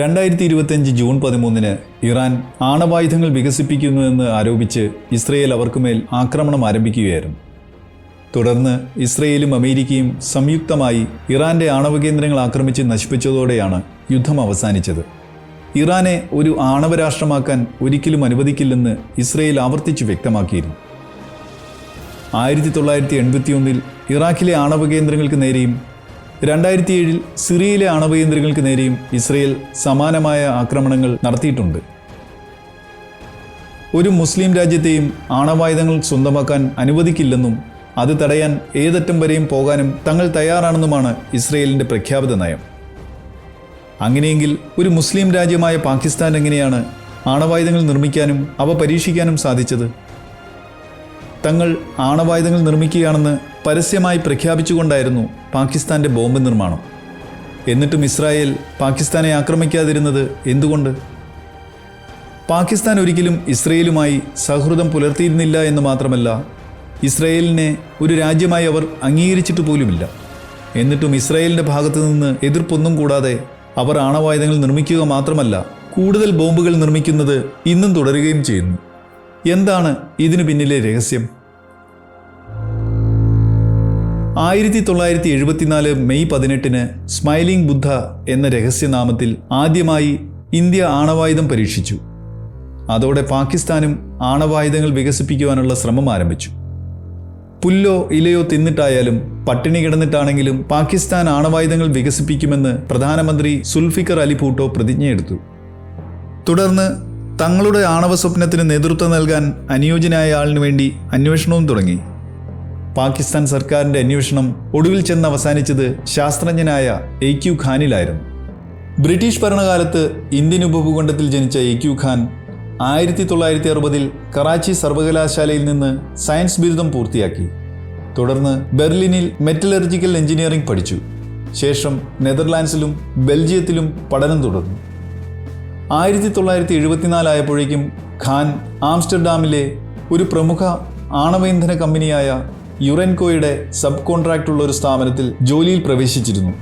രണ്ടായിരത്തി ഇരുപത്തിയഞ്ച് ജൂൺ പതിമൂന്നിന് ഇറാൻ ആണവായുധങ്ങൾ വികസിപ്പിക്കുന്നുവെന്ന് ആരോപിച്ച് ഇസ്രയേൽ അവർക്കുമേൽ ആക്രമണം ആരംഭിക്കുകയായിരുന്നു. തുടർന്ന് ഇസ്രയേലും അമേരിക്കയും സംയുക്തമായി ഇറാന്റെ ആണവ കേന്ദ്രങ്ങൾ ആക്രമിച്ച് നശിപ്പിച്ചതോടെയാണ് യുദ്ധം അവസാനിച്ചത്. ഇറാനെ ഒരു ആണവ രാഷ്ട്രമാക്കാൻ ഒരിക്കലും അനുവദിക്കില്ലെന്ന് ഇസ്രയേൽ ആവർത്തിച്ചു വ്യക്തമാക്കിയിരുന്നു. ആയിരത്തി തൊള്ളായിരത്തി എൺപത്തിയൊന്നിൽ ഇറാഖിലെ ആണവ കേന്ദ്രങ്ങൾക്ക് നേരെയും രണ്ടായിരത്തി ഏഴിൽ സിറിയയിലെ ആണവ കേന്ദ്രങ്ങൾക്ക് നേരെയും ഇസ്രയേൽ സമാനമായ ആക്രമണങ്ങൾ നടത്തിയിട്ടുണ്ട്. ഒരു മുസ്ലിം രാജ്യത്തെയും ആണവായുധങ്ങൾ സ്വന്തമാക്കാൻ അനുവദിക്കില്ലെന്നും അത് തടയാൻ ഏതറ്റം വരെയും പോകാനും തങ്ങൾ തയ്യാറാണെന്നുമാണ് ഇസ്രയേലിന്റെ പ്രഖ്യാപിത നയം. അങ്ങനെയെങ്കിൽ ഒരു മുസ്ലിം രാജ്യമായ പാകിസ്ഥാൻ എങ്ങനെയാണ് ആണവായുധങ്ങൾ നിർമ്മിക്കാനും അവ പരീക്ഷിക്കാനും സാധിച്ചത്? തങ്ങൾ ആണവായുധങ്ങൾ നിർമ്മിക്കുകയാണെന്ന് പരസ്യമായി പ്രഖ്യാപിച്ചുകൊണ്ടായിരുന്നു പാകിസ്ഥാന്റെ ബോംബ് നിർമ്മാണം. എന്നിട്ടും ഇസ്രായേൽ പാകിസ്ഥാനെ ആക്രമിക്കാതിരുന്നത് എന്തുകൊണ്ട്? പാകിസ്ഥാൻ ഒരിക്കലും ഇസ്രയേലുമായി സൗഹൃദം പുലർത്തിയിരുന്നില്ല എന്ന് മാത്രമല്ല ഇസ്രയേലിനെ ഒരു രാജ്യമായി അവർ അംഗീകരിച്ചിട്ട് പോലുമില്ല. എന്നിട്ടും ഇസ്രായേലിന്റെ ഭാഗത്തു നിന്ന് എതിർപ്പൊന്നും കൂടാതെ അവർ ആണവായുധങ്ങൾ നിർമ്മിക്കുക മാത്രമല്ല കൂടുതൽ ബോംബുകൾ നിർമ്മിക്കുന്നത് ഇന്നും തുടരുകയും ചെയ്യുന്നു. എന്താണ് ഇതിനു പിന്നിലെ രഹസ്യം? ആയിരത്തി തൊള്ളായിരത്തി എഴുപത്തിനാല് മെയ് പതിനെട്ടിന് സ്മൈലിംഗ് ബുദ്ധ എന്ന രഹസ്യനാമത്തിൽ ആദ്യമായി ഇന്ത്യ ആണവായുധം പരീക്ഷിച്ചു. അതോടെ പാകിസ്ഥാനും ആണവായുധങ്ങൾ വികസിപ്പിക്കുവാനുള്ള ശ്രമം ആരംഭിച്ചു. പുല്ലോ ഇലയോ തിന്നിട്ടായാലും പട്ടിണി കിടന്നിട്ടാണെങ്കിലും പാകിസ്ഥാൻ ആണവായുധങ്ങൾ വികസിപ്പിക്കുമെന്ന് പ്രധാനമന്ത്രി സുൽഫിക്കർ അലി ഭൂട്ടോ പ്രതിജ്ഞയെടുത്തു. തുടർന്ന് തങ്ങളുടെ ആണവ സ്വപ്നത്തിന് നേതൃത്വം നൽകാൻ അനുയോജ്യനായ ആളിനു വേണ്ടി അന്വേഷണവും തുടങ്ങി. പാകിസ്ഥാൻ സർക്കാരിന്റെ അന്വേഷണം ഒടുവിൽ ചെന്ന് അവസാനിച്ചത് ശാസ്ത്രജ്ഞനായ എ ക്യു ഖാനിലായിരുന്നു. ബ്രിട്ടീഷ് ഭരണകാലത്ത് ഇന്ത്യൻ ഉപഭൂഖണ്ഡത്തിൽ ജനിച്ച എ ക്യു ഖാൻ ആയിരത്തി തൊള്ളായിരത്തി അറുപതിൽ കറാച്ചി സർവകലാശാലയിൽ നിന്ന് സയൻസ് ബിരുദം പൂർത്തിയാക്കി. തുടർന്ന് ബെർലിനിൽ മെറ്റലർജിക്കൽ എഞ്ചിനീയറിംഗ് പഠിച്ചു. ശേഷം നെതർലാൻഡ്സിലും ബെൽജിയത്തിലും പഠനം തുടർന്നു. ആയിരത്തി തൊള്ളായിരത്തി എഴുപത്തിനാലായപ്പോഴേക്കും ഖാൻ ആംസ്റ്റർഡാമിലെ ഒരു പ്രമുഖ ആണവ കമ്പനിയായ യുറെൻകോയുടെ സബ് കോൺട്രാക്റ്റുള്ള ഒരു സ്ഥാപനത്തിൽ ജോലിയിൽ പ്രവേശിച്ചിരുന്നു.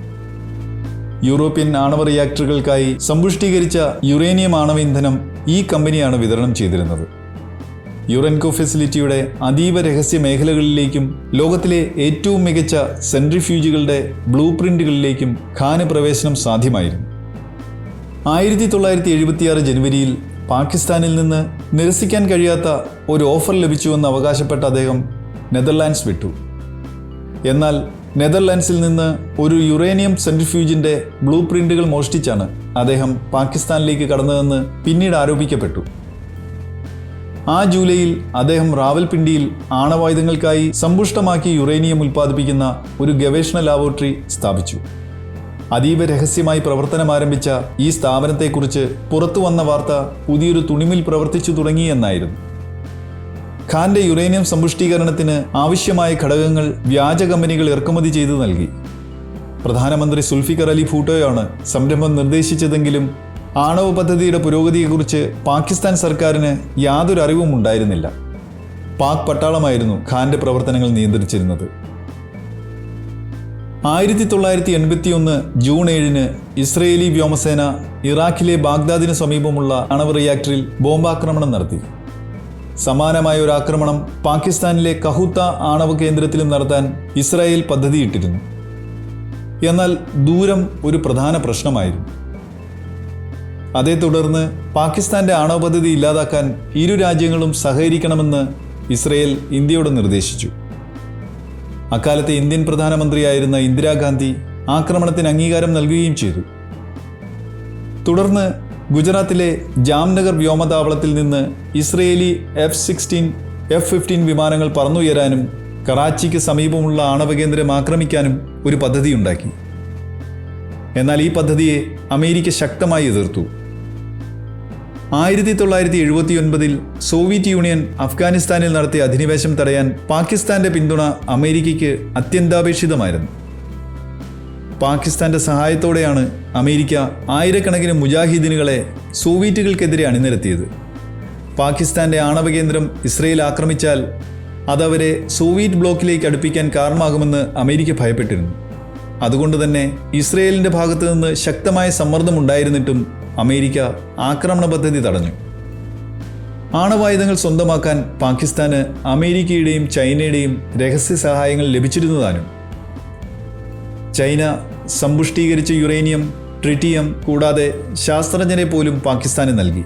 യൂറോപ്യൻ ആണവ റിയാക്ടറുകൾക്കായി സമ്പുഷ്ടീകരിച്ച യുറേനിയം ആണവ ഇന്ധനം ഈ കമ്പനിയാണ് വിതരണം ചെയ്തിരുന്നത്. യുറെൻകോ ഫെസിലിറ്റിയുടെ അതീവ രഹസ്യ മേഖലകളിലേക്കും ലോകത്തിലെ ഏറ്റവും മികച്ച സെൻട്രിഫ്യൂജുകളുടെ ബ്ലൂ പ്രിന്റുകളിലേക്കും ഖാന് പ്രവേശനം സാധ്യമായിരുന്നു. ആയിരത്തി തൊള്ളായിരത്തി എഴുപത്തിയാറ് ജനുവരിയിൽ പാകിസ്ഥാനിൽ നിന്ന് നിരസിക്കാൻ കഴിയാത്ത ഒരു ഓഫർ ലഭിച്ചുവെന്ന് അവകാശപ്പെട്ട അദ്ദേഹം നെതർലാൻഡ്സ് വിട്ടു. എന്നാൽ നെതർലാൻഡ്സിൽ നിന്ന് ഒരു യുറേനിയം സെൻട്രിഫ്യൂജിന്റെ ബ്ലൂ പ്രിന്റുകൾ മോഷ്ടിച്ചാണ് അദ്ദേഹം പാകിസ്ഥാനിലേക്ക് കടന്നതെന്ന് പിന്നീട് ആരോപിക്കപ്പെട്ടു. ആ ജൂലൈയിൽ അദ്ദേഹം റാവൽപിണ്ടിയിൽ ആണവായുധങ്ങൾക്കായി സമ്പുഷ്ടമാക്കി യുറേനിയം ഉൽപ്പാദിപ്പിക്കുന്ന ഒരു ഗവേഷണ ലാബോറട്ടറി സ്ഥാപിച്ചു. അതീവ രഹസ്യമായി പ്രവർത്തനം ആരംഭിച്ച ഈ സ്ഥാപനത്തെക്കുറിച്ച് പുറത്തു വന്ന വാർത്ത പുതിയൊരു തുണിമിൽ പ്രവർത്തിച്ചു തുടങ്ങിയെന്നായിരുന്നു ഖാന്റെ യുറേനിയം സമ്പുഷ്ടീകരണത്തിന് ആവശ്യമായ ഘടകങ്ങൾ വ്യാജ കമ്പനികൾ ഇറക്കുമതി ചെയ്തു നൽകി. പ്രധാനമന്ത്രി സുൽഫിക്കർ അലി ഭൂട്ടോയാണ് സംരംഭം നിർദ്ദേശിച്ചതെങ്കിലും ആണവ പദ്ധതിയുടെ പുരോഗതിയെക്കുറിച്ച് പാകിസ്ഥാൻ സർക്കാരിന് യാതൊരു അറിവും ഉണ്ടായിരുന്നില്ല. പാക് പട്ടാളമായിരുന്നു ഖാന്റെ പ്രവർത്തനങ്ങൾ നിയന്ത്രിച്ചിരുന്നത്. ആയിരത്തി തൊള്ളായിരത്തി എൺപത്തി ഒന്ന് ജൂൺ ഏഴിന് ഇസ്രയേലി വ്യോമസേന ഇറാഖിലെ ബാഗ്ദാദിന് സമീപമുള്ള അണവ് റിയാക്ടറിൽ ബോംബാക്രമണം നടത്തി. സമാനമായ ഒരു ആക്രമണം പാകിസ്ഥാനിലെ കഹൂത്ത ആണവ കേന്ദ്രത്തിലും നടത്താൻ ഇസ്രായേൽ പദ്ധതിയിട്ടിരുന്നു. എന്നാൽ ദൂരം ഒരു പ്രധാന പ്രശ്നമായിരുന്നു. അതേ തുടർന്ന് പാകിസ്ഥാന്റെ ആണവ പദ്ധതി ഇല്ലാതാക്കാൻ ഇരു രാജ്യങ്ങളും സഹകരിക്കണമെന്ന് ഇസ്രയേൽ ഇന്ത്യയോട് നിർദ്ദേശിച്ചു. അക്കാലത്തെ ഇന്ത്യൻ പ്രധാനമന്ത്രിയായിരുന്ന ഇന്ദിരാഗാന്ധി ആക്രമണത്തിന് അംഗീകാരം നൽകുകയും ചെയ്തു. തുടർന്ന് ഗുജറാത്തിലെ ജാംനഗർ വ്യോമതാവളത്തിൽ നിന്ന് Israeli F sixteen F fifteen വിമാനങ്ങൾ പറന്നുയരാനും കറാച്ചിക്ക് സമീപമുള്ള ആണവ കേന്ദ്രം ആക്രമിക്കാനും ഒരു പദ്ധതിയുണ്ടാക്കി. എന്നാൽ ഈ പദ്ധതിയെ അമേരിക്ക ശക്തമായി എതിർത്തു. ആയിരത്തി തൊള്ളായിരത്തി എഴുപത്തി ഒൻപതിൽ സോവിയറ്റ് യൂണിയൻ അഫ്ഗാനിസ്ഥാനിൽ നടത്തിയ അധിനിവേശം തടയാൻ പാകിസ്ഥാന്റെ പിന്തുണ അമേരിക്കയ്ക്ക് അത്യന്താപേക്ഷിതമായിരുന്നു. പാകിസ്ഥാന്റെ സഹായത്തോടെയാണ് അമേരിക്ക ആയിരക്കണക്കിന് മുജാഹിദീനുകളെ സോവിയറ്റുകൾക്കെതിരെ അണിനിരത്തിയത്. പാകിസ്ഥാന്റെ ആണവ കേന്ദ്രം ഇസ്രയേൽ ആക്രമിച്ചാൽ അതവരെ സോവിയറ്റ് ബ്ലോക്കിലേക്ക് അടുപ്പിക്കാൻ കാരണമാകുമെന്ന് അമേരിക്ക ഭയപ്പെട്ടിരുന്നു. അതുകൊണ്ട് തന്നെ ഇസ്രയേലിന്റെ ഭാഗത്തു നിന്ന് ശക്തമായ സമ്മർദ്ദമുണ്ടായിരുന്നിട്ടും അമേരിക്ക ആക്രമണ പദ്ധതി തടഞ്ഞു. ആണവായുധങ്ങൾ സ്വന്തമാക്കാൻ പാകിസ്ഥാന് അമേരിക്കയുടെയും ചൈനയുടെയും രഹസ്യ സഹായങ്ങൾ ലഭിച്ചിരുന്നതാനും. ചൈന സമ്പുഷ്ടീകരിച്ച യുറേനിയം ട്രിറ്റിയം കൂടാതെ ശാസ്ത്രജ്ഞരെ പോലും പാകിസ്ഥാന് നൽകി.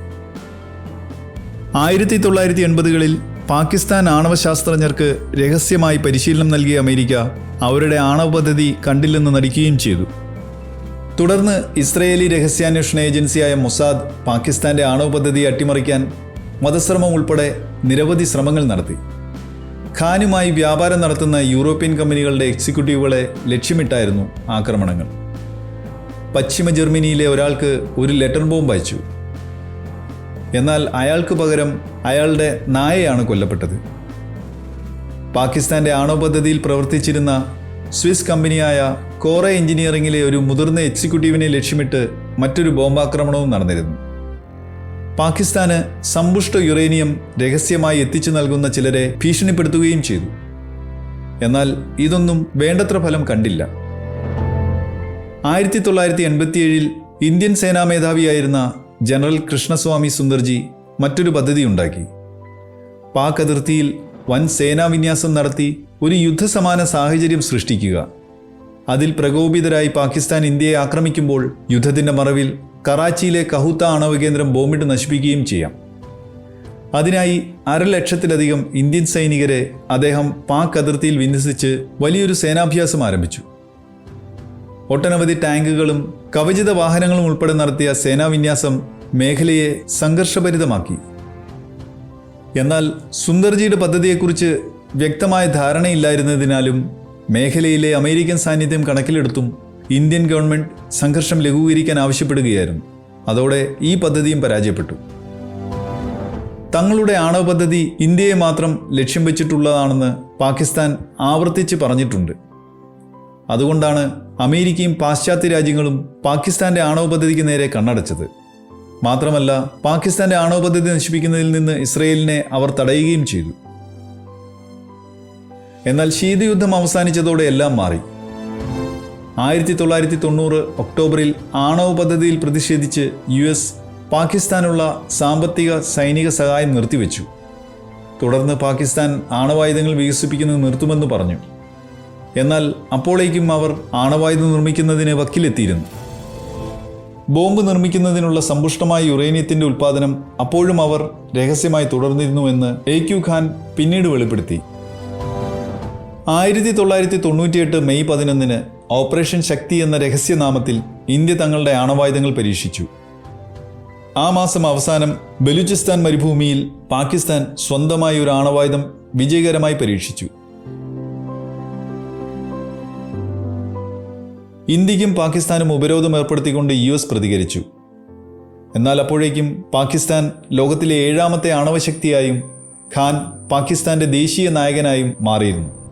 ആയിരത്തി തൊള്ളായിരത്തി എൺപതുകളിൽ പാകിസ്ഥാൻ ആണവ ശാസ്ത്രജ്ഞർക്ക് രഹസ്യമായി പരിശീലനം നൽകിയ അമേരിക്ക അവരുടെ ആണവ പദ്ധതി കണ്ടില്ലെന്ന് നടിക്കുകയും ചെയ്തു. തുടർന്ന് ഇസ്രയേലി രഹസ്യാന്വേഷണ ഏജൻസിയായ മൊസാദ് പാകിസ്ഥാന്റെ ആണവ പദ്ധതി അട്ടിമറിക്കാൻ മതശ്രമം ഉൾപ്പെടെ നിരവധി ശ്രമങ്ങൾ നടത്തി. ഖാനുമായി വ്യാപാരം നടത്തുന്ന യൂറോപ്യൻ കമ്പനികളുടെ എക്സിക്യൂട്ടീവുകളെ ലക്ഷ്യമിട്ടായിരുന്നു ആക്രമണങ്ങൾ. പശ്ചിമ ജർമ്മനിയിലെ ഒരാൾക്ക് ഒരു ലെറ്റർ ബോംബ് അയച്ചു. എന്നാൽ അയാൾക്ക് പകരം അയാളുടെ നായയാണ് കൊല്ലപ്പെട്ടത്. പാകിസ്ഥാന്റെ ആണവ പദ്ധതിയിൽ പ്രവർത്തിച്ചിരുന്ന സ്വിസ് കമ്പനിയായ കോറ എഞ്ചിനീയറിംഗിലെ ഒരു മുതിർന്ന എക്സിക്യൂട്ടീവിനെ ലക്ഷ്യമിട്ട് മറ്റൊരു ബോംബാക്രമണവും നടന്നിരുന്നു. പാകിസ്ഥാന് സമ്പുഷ്ട യുറേനിയം രഹസ്യമായി എത്തിച്ചു നൽകുന്ന ചിലരെ ഭീഷണിപ്പെടുത്തുകയും ചെയ്തു. എന്നാൽ ഇതൊന്നും വേണ്ടത്ര ഫലം കണ്ടില്ല. ആയിരത്തി തൊള്ളായിരത്തി എൺപത്തിയേഴിൽ ഇന്ത്യൻ സേനാ മേധാവിയായിരുന്ന ജനറൽ കൃഷ്ണസ്വാമി സുന്ദർജി മറ്റൊരു പദ്ധതി ഉണ്ടാക്കി. പാക് അതിർത്തിയിൽ വൻ സേനാവിന്യാസം നടത്തി ഒരു യുദ്ധസമാന സാഹചര്യം സൃഷ്ടിക്കുക. അതിൽ പ്രകോപിതരായി പാകിസ്ഥാൻ ഇന്ത്യയെ ആക്രമിക്കുമ്പോൾ യുദ്ധത്തിന്റെ മറവിൽ കറാച്ചിയിലെ കഹൂത്ത ആണവ കേന്ദ്രം ബോംബിട്ട് നശിപ്പിക്കുകയും ചെയ്യാം. അതിനായി അരലക്ഷത്തിലധികം ഇന്ത്യൻ സൈനികരെ അദ്ദേഹം പാക് അതിർത്തിയിൽ വിന്യസിച്ച് വലിയൊരു സേനാഭ്യാസം ആരംഭിച്ചു. ഒട്ടനവധി ടാങ്കുകളും കവചിത വാഹനങ്ങളും ഉൾപ്പെടെ നടത്തിയ സേനാവിന്യാസം മേഖലയെ സംഘർഷഭരിതമാക്കി. എന്നാൽ സുന്ദർജിയുടെ പദ്ധതിയെക്കുറിച്ച് വ്യക്തമായ ധാരണയില്ലായിരുന്നതിനാലും മേഖലയിലെ അമേരിക്കൻ സാന്നിധ്യം കണക്കിലെടുത്തും ഇന്ത്യൻ ഗവൺമെന്റ് സംഘർഷം ലഘൂകരിക്കാൻ ആവശ്യപ്പെടുകയായിരുന്നു. അതോടെ ഈ പദ്ധതിയും പരാജയപ്പെട്ടു. തങ്ങളുടെ ആണവ പദ്ധതി ഇന്ത്യയെ മാത്രം ലക്ഷ്യം വെച്ചിട്ടുള്ളതാണെന്ന് പാകിസ്ഥാൻ ആവർത്തിച്ച് പറഞ്ഞിട്ടുണ്ട്. അതുകൊണ്ടാണ് അമേരിക്കയും പാശ്ചാത്യ രാജ്യങ്ങളും പാകിസ്ഥാന്റെ ആണവ പദ്ധതിക്ക് നേരെ കണ്ണടച്ചത്. മാത്രമല്ല പാകിസ്ഥാന്റെ ആണവ പദ്ധതി നശിപ്പിക്കുന്നതിൽ നിന്ന് ഇസ്രയേലിനെ അവർ തടയുകയും ചെയ്തു. എന്നാൽ ശീതയുദ്ധം അവസാനിച്ചതോടെ എല്ലാം മാറി. ആയിരത്തി തൊള്ളായിരത്തി തൊണ്ണൂറ് ഒക്ടോബറിൽ ആണവ പദ്ധതിയിൽ പ്രതിഷേധിച്ച് യു എസ് പാകിസ്ഥാനുള്ള സാമ്പത്തിക സൈനിക സഹായം നിർത്തിവെച്ചു. തുടർന്ന് പാകിസ്ഥാൻ ആണവായുധങ്ങൾ വികസിപ്പിക്കുന്നത് നിർത്തുമെന്ന് പറഞ്ഞു. എന്നാൽ അപ്പോഴേക്കും അവർ ആണവായുധം നിർമ്മിക്കുന്നതിന് വക്കിലെത്തിയിരുന്നു. ബോംബ് നിർമ്മിക്കുന്നതിനുള്ള സമ്പുഷ്ടമായ യുറേനിയത്തിന്റെ ഉൽപ്പാദനം അപ്പോഴും അവർ രഹസ്യമായി തുടർന്നിരുന്നുവെന്ന് എ ക്യു ഖാൻ പിന്നീട് വെളിപ്പെടുത്തി. ആയിരത്തി തൊള്ളായിരത്തി തൊണ്ണൂറ്റിയെട്ട് മെയ് പതിനൊന്നിന് ഓപ്പറേഷൻ ശക്തി എന്ന രഹസ്യനാമത്തിൽ ഇന്ത്യ തങ്ങളുടെ ആണവായുധങ്ങൾ പരീക്ഷിച്ചു. ആ മാസം അവസാനം ബലൂചിസ്ഥാൻ മരുഭൂമിയിൽ പാകിസ്ഥാൻ സ്വന്തമായി ഒരു ആണവായുധം വിജയകരമായി പരീക്ഷിച്ചു. ഇന്ത്യക്കും പാകിസ്ഥാനും ഉപരോധം ഏർപ്പെടുത്തിക്കൊണ്ട് യു എസ് പ്രതികരിച്ചു. എന്നാൽ അപ്പോഴേക്കും പാകിസ്ഥാൻ ലോകത്തിലെ ഏഴാമത്തെ ആണവശക്തിയായും ഖാൻ പാകിസ്ഥാന്റെ ദേശീയ നായകനായും മാറിയിരുന്നു.